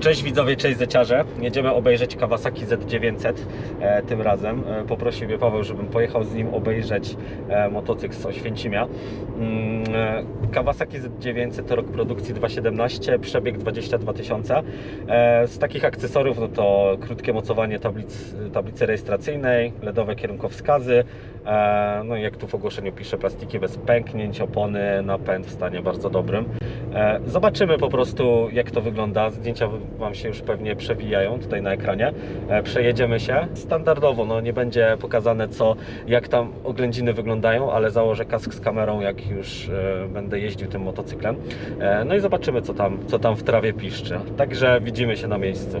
Cześć widzowie, cześć zeciarze. Jedziemy obejrzeć Kawasaki Z900 e, tym razem. E, poprosił mnie Paweł, żebym pojechał z nim obejrzeć e, motocykl z Oświęcimia. Mm, e, Kawasaki Z900 to rok produkcji 2.17, przebieg 22 tysiące. E, z takich akcesoriów no to krótkie mocowanie tablic, tablicy rejestracyjnej, LEDowe kierunkowskazy, e, no i jak tu w ogłoszeniu pisze, plastiki bez pęknięć, opony, napęd w stanie bardzo dobrym. E, Zobaczymy po prostu jak to wygląda. Zdjęcia Wam się już pewnie przewijają tutaj na ekranie. E, Przejedziemy się. Standardowo no, nie będzie pokazane co, jak tam oględziny wyglądają, ale założę kask z kamerą jak już e, będę jeździł tym motocyklem. No i zobaczymy co tam, co tam w trawie piszczy. Także widzimy się na miejscu.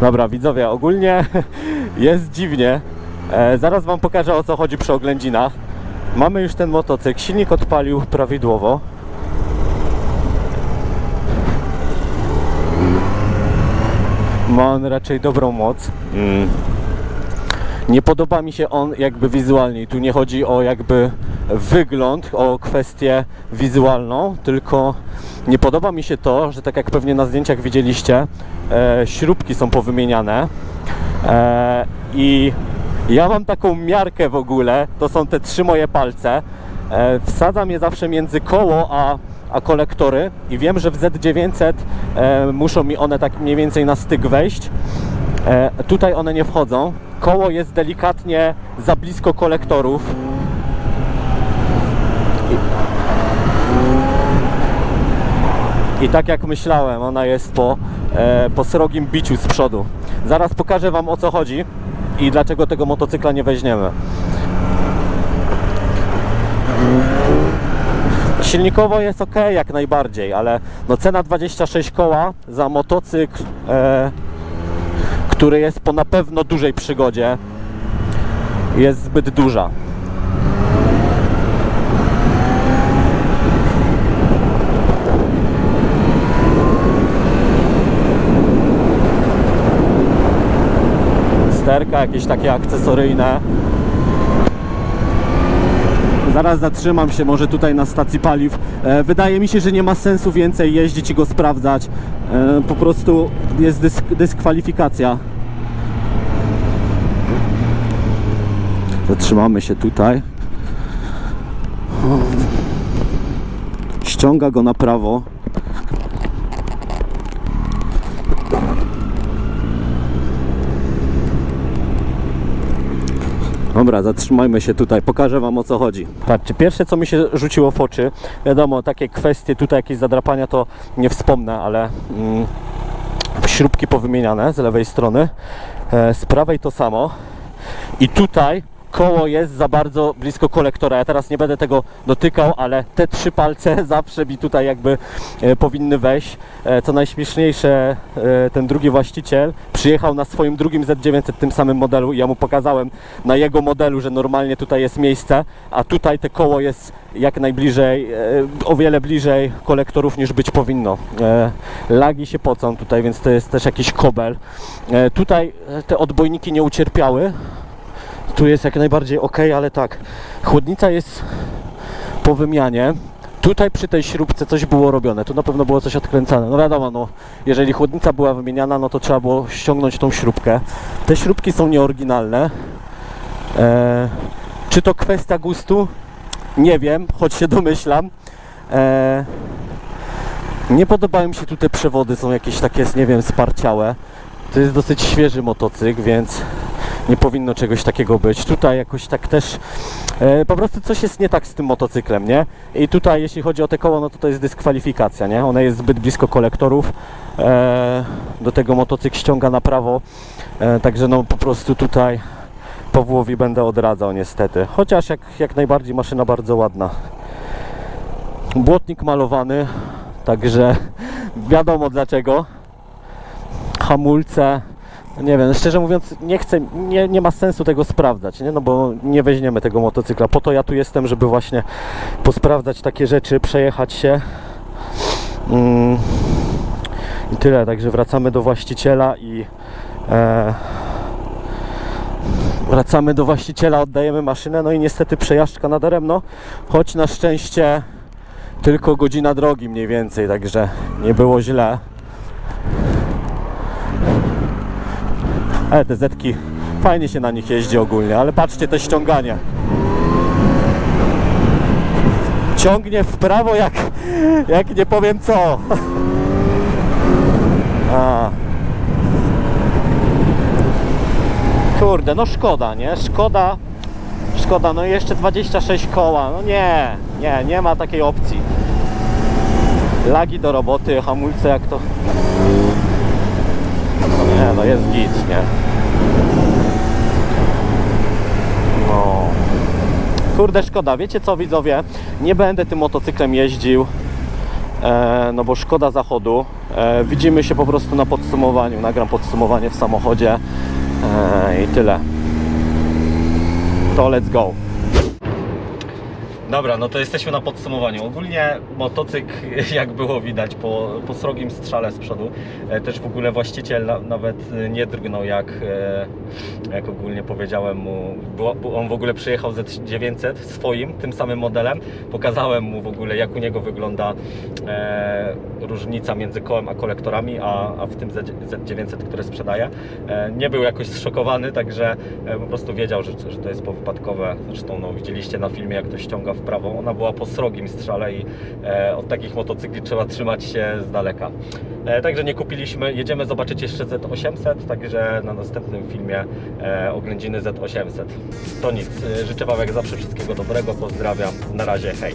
Dobra, widzowie, ogólnie jest dziwnie. E, zaraz Wam pokażę o co chodzi przy oględzinach. Mamy już ten motocykl, silnik odpalił prawidłowo. Ma on raczej dobrą moc. Mm. Nie podoba mi się on jakby wizualnie. Tu nie chodzi o jakby wygląd, o kwestię wizualną, tylko nie podoba mi się to, że tak jak pewnie na zdjęciach widzieliście, e, śrubki są powymieniane. E, I ja mam taką miarkę w ogóle, to są te trzy moje palce. E, wsadzam je zawsze między koło a, a kolektory i wiem, że w Z900 e, muszą mi one tak mniej więcej na styk wejść. E, tutaj one nie wchodzą. Koło jest delikatnie za blisko kolektorów. I, tak jak myślałem, ona jest po, e, po srogim biciu z przodu. Zaraz pokażę Wam o co chodzi i dlaczego tego motocykla nie weźmiemy. Silnikowo jest ok, jak najbardziej, ale no cena 26 koła za motocykl, e, który jest po na pewno dużej przygodzie, jest zbyt duża. Sterka, jakieś takie akcesoryjne. Zaraz zatrzymam się może tutaj na stacji paliw. E, wydaje mi się, że nie ma sensu więcej jeździć i go sprawdzać. E, po prostu jest dysk dyskwalifikacja. Zatrzymamy się tutaj. Ściąga go na prawo. Dobra, zatrzymajmy się tutaj, pokażę Wam o co chodzi. Patrzcie, pierwsze co mi się rzuciło w oczy, wiadomo, takie kwestie, tutaj jakieś zadrapania to nie wspomnę, ale mm, śrubki powymieniane z lewej strony, e, z prawej to samo. I tutaj koło jest za bardzo blisko kolektora. Ja teraz nie będę tego dotykał, ale te trzy palce zawsze mi tutaj jakby e, powinny wejść. E, co najśmieszniejsze, e, ten drugi właściciel przyjechał na swoim drugim Z900 tym samym modelu i ja mu pokazałem na jego modelu, że normalnie tutaj jest miejsce, a tutaj te koło jest jak najbliżej, o wiele bliżej kolektorów niż być powinno. Lagi się pocą tutaj, więc to jest też jakiś kobel. Tutaj te odbojniki nie ucierpiały, tu jest jak najbardziej ok, ale tak, chłodnica jest po wymianie. Tutaj przy tej śrubce coś było robione, tu na pewno było coś odkręcane. No wiadomo, no, jeżeli chłodnica była wymieniana, no to trzeba było ściągnąć tą śrubkę. Te śrubki są nieoryginalne. E, czy to kwestia gustu? Nie wiem, choć się domyślam. E, nie podobają mi się tutaj przewody, są jakieś takie, nie wiem, sparciałe. To jest dosyć świeży motocykl, więc nie powinno czegoś takiego być. Tutaj jakoś tak też e, po prostu coś jest nie tak z tym motocyklem, nie? I tutaj jeśli chodzi o te koło, no to to jest dyskwalifikacja, nie? One jest zbyt blisko kolektorów. E, do tego motocykl ściąga na prawo. E, także no po prostu tutaj Pawłowi będę odradzał niestety. Chociaż jak, jak najbardziej maszyna bardzo ładna. Błotnik malowany, także wiadomo dlaczego. Hamulce. Nie wiem, szczerze mówiąc, nie chcę, nie, nie ma sensu tego sprawdzać, nie? No bo nie weźmiemy tego motocykla. Po to ja tu jestem, żeby właśnie posprawdzać takie rzeczy, przejechać się. Mm. I tyle, także wracamy do właściciela i e, wracamy do właściciela, oddajemy maszynę, no i niestety przejażdżka nadaremno, choć na szczęście tylko godzina drogi mniej więcej, także nie było źle. Ale te zetki, fajnie się na nich jeździ ogólnie, ale patrzcie te ściąganie. Ciągnie w prawo jak, jak nie powiem co. A. Kurde, no szkoda, nie? Szkoda, szkoda, no jeszcze 26 koła, no nie, nie, nie ma takiej opcji. Lagi do roboty, hamulce jak to... Nie, no jest git, nie? No... Kurde, szkoda, wiecie co widzowie? Nie będę tym motocyklem jeździł, e, no bo szkoda zachodu. E, widzimy się po prostu na podsumowaniu, nagram podsumowanie w samochodzie e, i tyle. To let's go. Dobra, no to jesteśmy na podsumowaniu. Ogólnie motocykl, jak było widać po, po srogim strzale z przodu, e, też w ogóle właściciel na, nawet e, nie drgnął, jak, e, jak ogólnie powiedziałem mu. Bo on w ogóle przyjechał Z900 swoim, tym samym modelem. Pokazałem mu w ogóle, jak u niego wygląda e, różnica między kołem a kolektorami, a, a w tym Z, Z900, które sprzedaje. E, nie był jakoś zszokowany, także po prostu wiedział, że, że to jest powypadkowe. Zresztą no, widzieliście na filmie, jak to ściąga w prawo. Ona była po srogim strzale i e, od takich motocykli trzeba trzymać się z daleka. E, także nie kupiliśmy. Jedziemy zobaczyć jeszcze Z800, także na następnym filmie e, oględziny Z800. To nic. E, Życzę Wam jak zawsze wszystkiego dobrego. Pozdrawiam. Na razie. Hej.